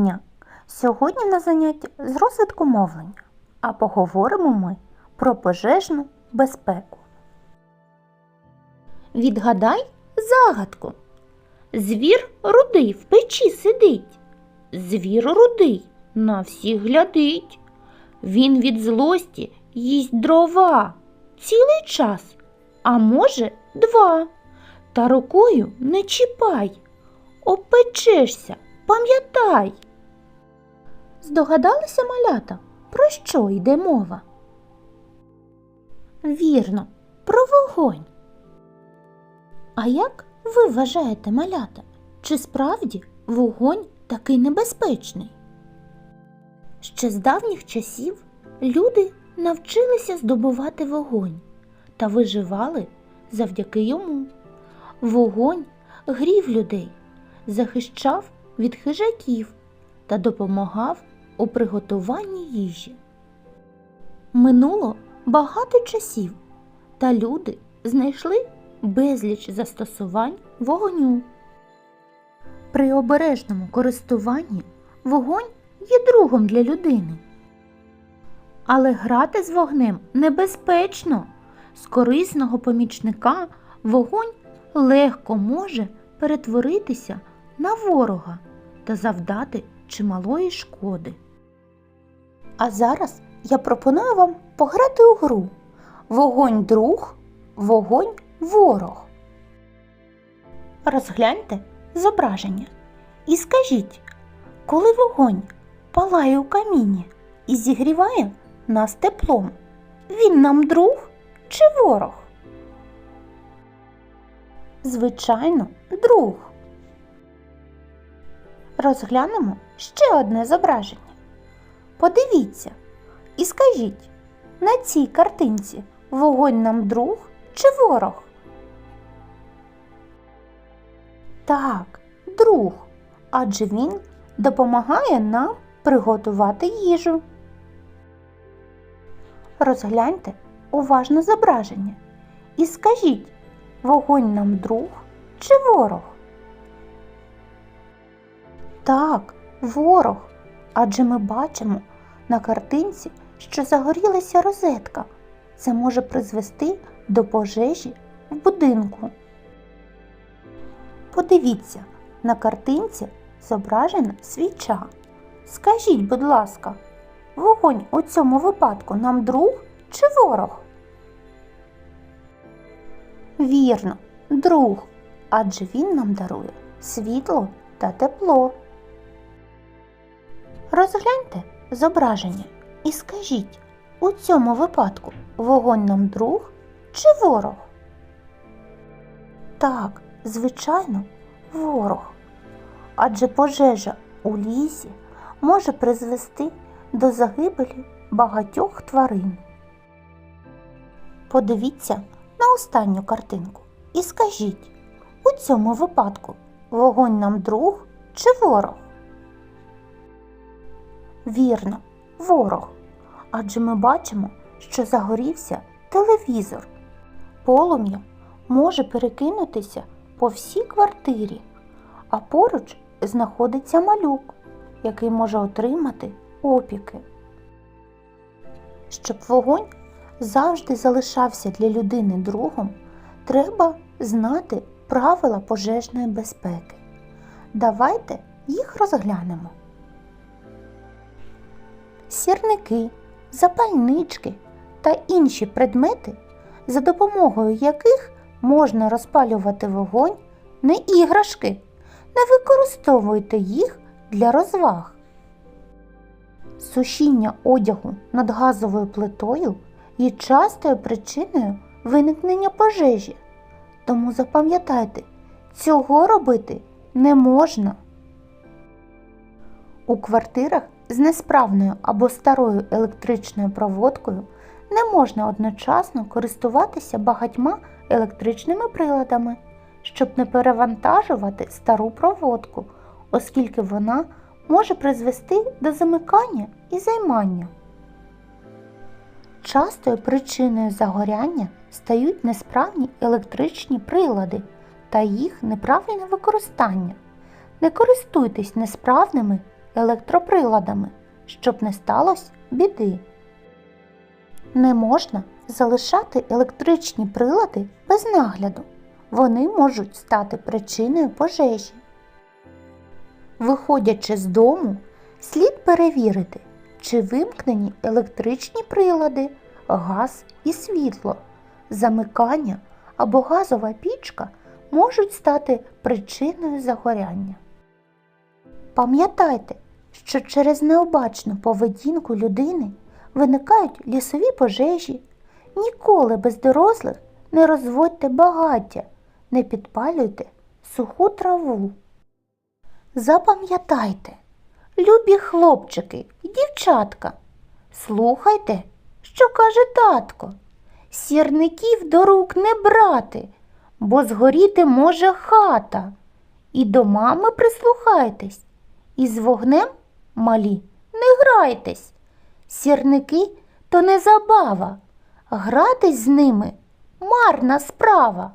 дня! Сьогодні на заняття з розвитку мовлення, а поговоримо ми про пожежну безпеку. Відгадай загадку. Звір рудий в печі сидить. Звір рудий на всіх глядить. Він від злості їсть дрова цілий час, а може два. Та рукою не чіпай, опечешся, пам'ятай. Здогадалися малята, про що йде мова? Вірно, про вогонь. А як ви вважаєте, малята, чи справді вогонь такий небезпечний? Ще з давніх часів люди навчилися здобувати вогонь та виживали завдяки йому. Вогонь грів людей, захищав від хижаків та допомагав у приготуванні їжі. Минуло багато часів, та люди знайшли безліч застосувань вогню. При обережному користуванні вогонь є другом для людини. Але грати з вогнем небезпечно. З корисного помічника вогонь легко може перетворитися на ворога та завдати чималої шкоди. А зараз я пропоную вам пограти у гру Вогонь друг, вогонь ворог. Розгляньте зображення і скажіть, коли вогонь палає у каміні і зігріває нас теплом, він нам друг чи ворог? Звичайно, друг. Розглянемо ще одне зображення. Подивіться і скажіть, на цій картинці вогонь нам друг чи ворог? Так, друг, адже він допомагає нам приготувати їжу. Розгляньте уважно зображення і скажіть, вогонь нам друг чи ворог? Так, ворог, адже ми бачимо на картинці, що загорілася розетка. Це може призвести до пожежі в будинку. Подивіться, на картинці зображена свіча. Скажіть, будь ласка, вогонь у цьому випадку нам друг чи ворог? Вірно, друг, адже він нам дарує світло та тепло. Розгляньте зображення і скажіть, у цьому випадку вогонь нам друг чи ворог? Так, звичайно, ворог. Адже пожежа у лісі може призвести до загибелі багатьох тварин. Подивіться на останню картинку і скажіть, у цьому випадку вогонь нам друг чи ворог? Вірно, ворог. Адже ми бачимо, що загорівся телевізор. Полум'я може перекинутися по всій квартирі, а поруч знаходиться малюк, який може отримати опіки. Щоб вогонь завжди залишався для людини другом, треба знати правила пожежної безпеки. Давайте їх розглянемо. Сірники, запальнички та інші предмети, за допомогою яких можна розпалювати вогонь, не іграшки, не використовуйте їх для розваг. Сушіння одягу над газовою плитою є частою причиною виникнення пожежі. Тому запам'ятайте, цього робити не можна. У квартирах з несправною або старою електричною проводкою не можна одночасно користуватися багатьма електричними приладами, щоб не перевантажувати стару проводку, оскільки вона може призвести до замикання і займання. Частою причиною загоряння стають несправні електричні прилади та їх неправильне використання. Не користуйтесь несправними електроприладами, щоб не сталося біди. Не можна залишати електричні прилади без нагляду. Вони можуть стати причиною пожежі. Виходячи з дому, слід перевірити, чи вимкнені електричні прилади, газ і світло. Замикання або газова пічка можуть стати причиною загоряння. Пам'ятайте, що через необачну поведінку людини виникають лісові пожежі. Ніколи без дорослих не розводьте багаття, не підпалюйте суху траву. Запам'ятайте, любі хлопчики і дівчатка, слухайте, що каже татко. Сірників до рук не брати, бо згоріти може хата. І до мами прислухайтесь, і з вогнем, малі, не грайтесь. Сірники то не забава, гратись з ними марна справа.